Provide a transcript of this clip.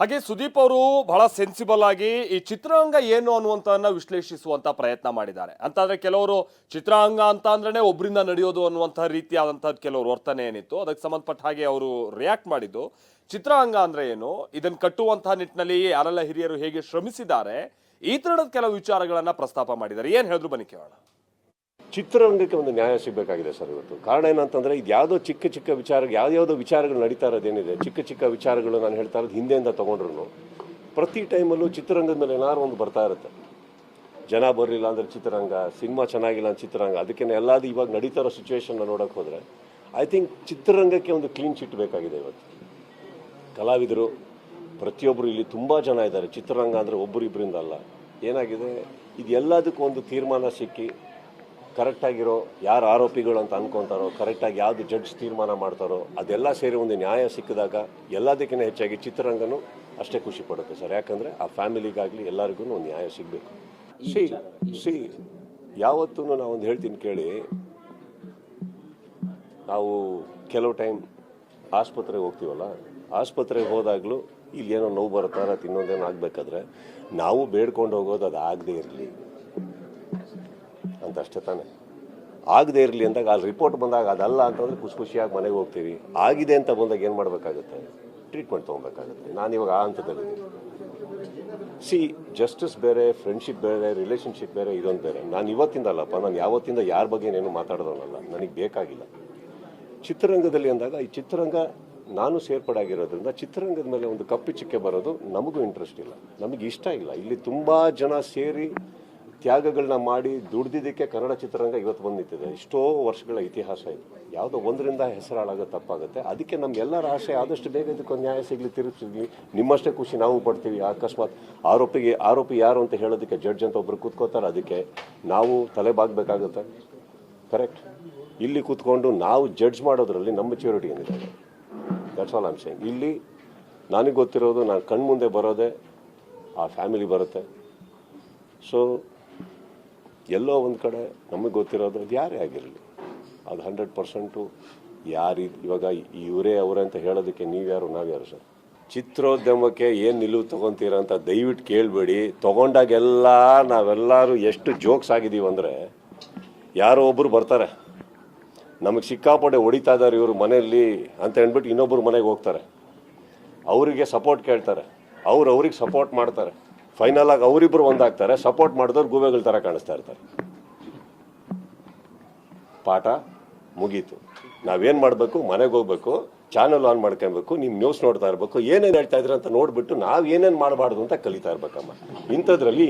ಹಾಗೆ ಸುದೀಪ್ ಅವರು ಬಹಳ ಸೆನ್ಸಿಬಲ್ ಆಗಿ ಈ ಚಿತ್ರಾಂಗ ಏನು ಅನ್ನುವಂಥದ್ದನ್ನ ವಿಶ್ಲೇಷಿಸುವಂತ ಪ್ರಯತ್ನ ಮಾಡಿದ್ದಾರೆ. ಅಂತಂದ್ರೆ ಕೆಲವರು ಚಿತ್ರಾಂಗ ಅಂತ ಅಂದ್ರೆ ಒಬ್ಬರಿಂದ ನಡೆಯೋದು ಅನ್ನುವಂಥ ರೀತಿಯಾದಂಥದ್ದು ಕೆಲವರು ವರ್ತನೆ ಏನಿತ್ತು, ಅದಕ್ಕೆ ಸಂಬಂಧಪಟ್ಟ ಹಾಗೆ ಅವರು ರಿಯಾಕ್ಟ್ ಮಾಡಿದ್ದು. ಚಿತ್ರಾಂಗ ಅಂದ್ರೆ ಏನು? ಇದನ್ನು ಕಟ್ಟುವಂತಹ ನಿಟ್ಟಿನಲ್ಲಿ ಯಾರೆಲ್ಲ ಹಿರಿಯರು ಹೇಗೆ ಶ್ರಮಿಸಿದ್ದಾರೆ, ಈ ತರದ ಕೆಲವು ವಿಚಾರಗಳನ್ನ ಪ್ರಸ್ತಾಪ ಮಾಡಿದ್ದಾರೆ. ಏನ್ ಹೇಳಿದ್ರು ಬನ್ನಿ ಕೇಳೋಣ. ಚಿತ್ರರಂಗಕ್ಕೆ ಒಂದು ನ್ಯಾಯ ಸಿಗಬೇಕಾಗಿದೆ ಸರ್ ಇವತ್ತು. ಕಾರಣ ಏನಂತಂದ್ರೆ ಇದು ಯಾವುದೋ ಚಿಕ್ಕ ಚಿಕ್ಕ ವಿಚಾರ ಯಾವ್ದಾವುದೋ ವಿಚಾರಗಳು ನಡೀತಾ ಇರೋದೇನಿದೆ ಚಿಕ್ಕ ಚಿಕ್ಕ ವಿಚಾರಗಳು ನಾನು ಹೇಳ್ತಾ ಇರೋದು ಹಿಂದೆಯಿಂದ ತಗೊಂಡ್ರು ಪ್ರತಿ ಟೈಮಲ್ಲೂ ಚಿತ್ರರಂಗದ ಮೇಲೆ ಏನಾದ್ರು ಒಂದು ಬರ್ತಾ ಇರುತ್ತೆ. ಜನ ಬರಲಿಲ್ಲ ಅಂದ್ರೆ ಚಿತ್ರರಂಗ, ಸಿನಿಮಾ ಚೆನ್ನಾಗಿಲ್ಲ ಅಂತ ಚಿತ್ರರಂಗ. ಅದಕ್ಕೆ ಎಲ್ಲಾದು ಇವಾಗ ನಡೀತಾ ಇರೋ ಸಿಚುವೇಶನ್ನ ನೋಡೋಕೆ ಹೋದರೆ ಐ ಥಿಂಕ್ ಚಿತ್ರರಂಗಕ್ಕೆ ಒಂದು ಕ್ಲೀನ್ ಚಿಟ್ ಬೇಕಾಗಿದೆ ಇವತ್ತು. ಕಲಾವಿದರು ಪ್ರತಿಯೊಬ್ಬರು ಇಲ್ಲಿ ತುಂಬ ಜನ ಇದ್ದಾರೆ. ಚಿತ್ರರಂಗ ಅಂದರೆ ಒಬ್ಬರಿಬ್ಬರಿಂದ ಅಲ್ಲ. ಏನಾಗಿದೆ? ಇದು ಎಲ್ಲದಕ್ಕೂ ಒಂದು ತೀರ್ಮಾನ ಸಿಕ್ಕಿ ಕರೆಕ್ಟಾಗಿರೋ ಯಾರು ಆರೋಪಿಗಳು ಅಂತ ಅನ್ಕೊಂತಾರೋ ಕರೆಕ್ಟಾಗಿ ಯಾವುದು ಜಡ್ಜ್ ತೀರ್ಮಾನ ಮಾಡ್ತಾರೋ ಅದೆಲ್ಲ ಸೇರಿ ಒಂದು ನ್ಯಾಯ ಸಿಕ್ಕಿದಾಗ ಎಲ್ಲದಕ್ಕಿಂತ ಹೆಚ್ಚಾಗಿ ಚಿತ್ರರಂಗನೂ ಅಷ್ಟೇ ಖುಷಿ ಪಡುತ್ತೆ ಸರ್. ಯಾಕಂದರೆ ಆ ಫ್ಯಾಮಿಲಿಗಾಗಲಿ ಎಲ್ಲರಿಗೂ ಒಂದು ನ್ಯಾಯ ಸಿಗಬೇಕು. ಸಿ ಸಿ ಯಾವತ್ತೂ ನಾವೊಂದು ಹೇಳ್ತೀನಿ ಕೇಳಿ ನಾವು ಕೆಲವು ಟೈಮ್ ಆಸ್ಪತ್ರೆಗೆ ಹೋಗ್ತೀವಲ್ಲ ಆಸ್ಪತ್ರೆಗೆ ಹೋದಾಗಲೂ ಇಲ್ಲಿ ಏನೋ ನೋವು ಬರುತ್ತಾರ ತಿನ್ನೋದೇನೋ ಆಗಬೇಕಾದ್ರೆ ನಾವು ಬೇಡ್ಕೊಂಡು ಹೋಗೋದು ಅದು ಆಗದೇ ಇರಲಿ. ಅಂತ ಅಷ್ಟೇ ತಾನೆ. ಆಗದೇ ಇರಲಿ ಅಂದಾಗ ಅಲ್ಲಿ ರಿಪೋರ್ಟ್ ಬಂದಾಗ ಅದಲ್ಲ ಅಂತಂದ್ರೆ ಖುಷಿ ಖುಷಿಯಾಗಿ ಮನೆಗೆ ಹೋಗ್ತೀವಿ. ಆಗಿದೆ ಅಂತ ಬಂದಾಗ ಏನು ಮಾಡಬೇಕಾಗುತ್ತೆ? ಟ್ರೀಟ್ಮೆಂಟ್ ತೊಗೊಬೇಕಾಗುತ್ತೆ. ನಾನು ಇವಾಗ ಆ ಹಂತದಲ್ಲಿ ಸಿ ಜಸ್ಟಿಸ್ ಬೇರೆ ಫ್ರೆಂಡ್ಶಿಪ್ ಬೇರೆ ರಿಲೇಷನ್ಶಿಪ್ ಬೇರೆ, ಇದೊಂದು ಬೇರೆ. ನಾನು ಇವತ್ತಿಂದ ಅಲ್ಲಪ್ಪ ನಾನು ಯಾವತ್ತಿಂದ ಯಾರ ಬಗ್ಗೆ ಏನು ಮಾತಾಡೋದನ್ನಲ್ಲ ನನಗೆ ಬೇಕಾಗಿಲ್ಲ. ಚಿತ್ರರಂಗದಲ್ಲಿ ಅಂದಾಗ ಈ ಚಿತ್ರರಂಗ ನಾನು ಸೇರ್ಪಡೆ ಆಗಿರೋದ್ರಿಂದ ಚಿತ್ರರಂಗದ ಮೇಲೆ ಒಂದು ಕಪ್ಪು ಚಿಕ್ಕೆ ಬರೋದು ನಮಗೂ ಇಂಟ್ರೆಸ್ಟ್ ಇಲ್ಲ. ನಮಗೆ ಇಷ್ಟ ಇಲ್ಲ. ಇಲ್ಲಿ ತುಂಬ ಜನ ಸೇರಿ ತ್ಯಾಗಗಳನ್ನ ಮಾಡಿ ದುಡ್ದಿದ್ದಕ್ಕೆ ಕನ್ನಡ ಚಿತ್ರರಂಗ ಇವತ್ತು ಬಂದು ನಿಂತಿದೆ ಎಷ್ಟೋ ವರ್ಷಗಳ ಇತಿಹಾಸ ಇದು. ಯಾವುದೋ ಒಂದರಿಂದ ಹೆಸರಾಳಾಗೋದು ತಪ್ಪಾಗುತ್ತೆ. ಅದಕ್ಕೆ ನಮ್ಗೆಲ್ಲರ ಆಸೆ ಆದಷ್ಟು ಬೇಗ ಇದಕ್ಕೊಂದು ನ್ಯಾಯ ಸಿಗಲಿ ತಿರುಗಿಸಿದ್ವಿ ನಿಮ್ಮಷ್ಟೇ ಖುಷಿ ನಾವು ಪಡ್ತೀವಿ. ಅಕಸ್ಮಾತ್ ಆರೋಪಿಗೆ, ಆರೋಪಿ ಯಾರು ಅಂತ ಹೇಳೋದಕ್ಕೆ ಜಡ್ಜ್ ಅಂತ ಒಬ್ರು ಕೂತ್ಕೋತಾರೆ. ಅದಕ್ಕೆ ನಾವು ತಲೆ ಬಾಗಬೇಕಾಗುತ್ತೆ. ಕರೆಕ್ಟ್. ಇಲ್ಲಿ ಕೂತ್ಕೊಂಡು ನಾವು ಜಡ್ಜ್ ಮಾಡೋದ್ರಲ್ಲಿ ನಮ್ಮ ಮೆಚ್ಯೂರಿಟಿ ಏನಿದೆ? ದಟ್ಸ್ ಆಲ್ ಆಮ್ ಸೇಯಿಂಗ್ ಇಲ್ಲಿ ನನಗೆ ಗೊತ್ತಿರೋದು, ನಾನು ಕಣ್ಮುಂದೆ ಬರೋದೇ, ಆ ಫ್ಯಾಮಿಲಿ ಬರುತ್ತೆ. ಸೊ ಎಲ್ಲೋ ಒಂದು ಕಡೆ ನಮಗೆ ಗೊತ್ತಿರೋದು ಅದು ಯಾರೇ ಆಗಿರಲಿ. ಅದು ಹಂಡ್ರೆಡ್ ಪರ್ಸೆಂಟು ಯಾರು ಇವಾಗ ಇವರೇ ಅವರೇ ಅಂತ ಹೇಳೋದಕ್ಕೆ ನೀವ್ಯಾರು ನಾವ್ಯಾರು ಸರ್? ಚಿತ್ರೋದ್ಯಮಕ್ಕೆ ಏನು ನಿಲುವು ತೊಗೊತೀರ ಅಂತ ದಯವಿಟ್ಟು ಕೇಳಬೇಡಿ. ತೊಗೊಂಡಾಗೆಲ್ಲ ನಾವೆಲ್ಲರೂ ಎಷ್ಟು ಜೋಕ್ಸ್ ಆಗಿದ್ದೀವಿ ಅಂದರೆ ಯಾರೋ ಒಬ್ಬರು ಬರ್ತಾರೆ. ನಮಗೆ ಸಿಕ್ಕಾಪಟ್ಟೆ ಹೊಡಿತಾ ಇದ್ದಾರೆ ಇವರು ಮನೆಯಲ್ಲಿ ಅಂತ ಹೇಳ್ಬಿಟ್ಟು ಇನ್ನೊಬ್ಬರು ಮನೆಗೆ ಹೋಗ್ತಾರೆ. ಅವರಿಗೆ ಸಪೋರ್ಟ್ ಕೇಳ್ತಾರೆ. ಅವ್ರು ಅವ್ರಿಗೆ ಸಪೋರ್ಟ್ ಮಾಡ್ತಾರೆ. ಫೈನಲ್ ಆಗಿ ಅವರಿಬ್ಬರು ಒಂದಾಗ್ತಾರೆ ಸಪೋರ್ಟ್ ಮಾಡಿದವ್ರು ಗೂಬೆಗಳ ಥರ ಕಾಣಿಸ್ತಾ ಇರ್ತಾರೆ. ಪಾಠ ಮುಗೀತು. ನಾವೇನು ಮಾಡಬೇಕು? ಮನೆಗೆ ಹೋಗ್ಬೇಕು ಚಾನಲ್ ಆನ್ ಮಾಡ್ಕೊಬೇಕು ನೀವು ನ್ಯೂಸ್ ನೋಡ್ತಾ ಇರಬೇಕು, ಏನೇನು ಹೇಳ್ತಾ ಇದ್ರೆ ಅಂತ ನೋಡ್ಬಿಟ್ಟು ನಾವು ಏನೇನು ಮಾಡಬಾರ್ದು ಅಂತ ಕಲಿತಾ ಇರ್ಬೇಕಮ್ಮ. ಇಂಥದ್ರಲ್ಲಿ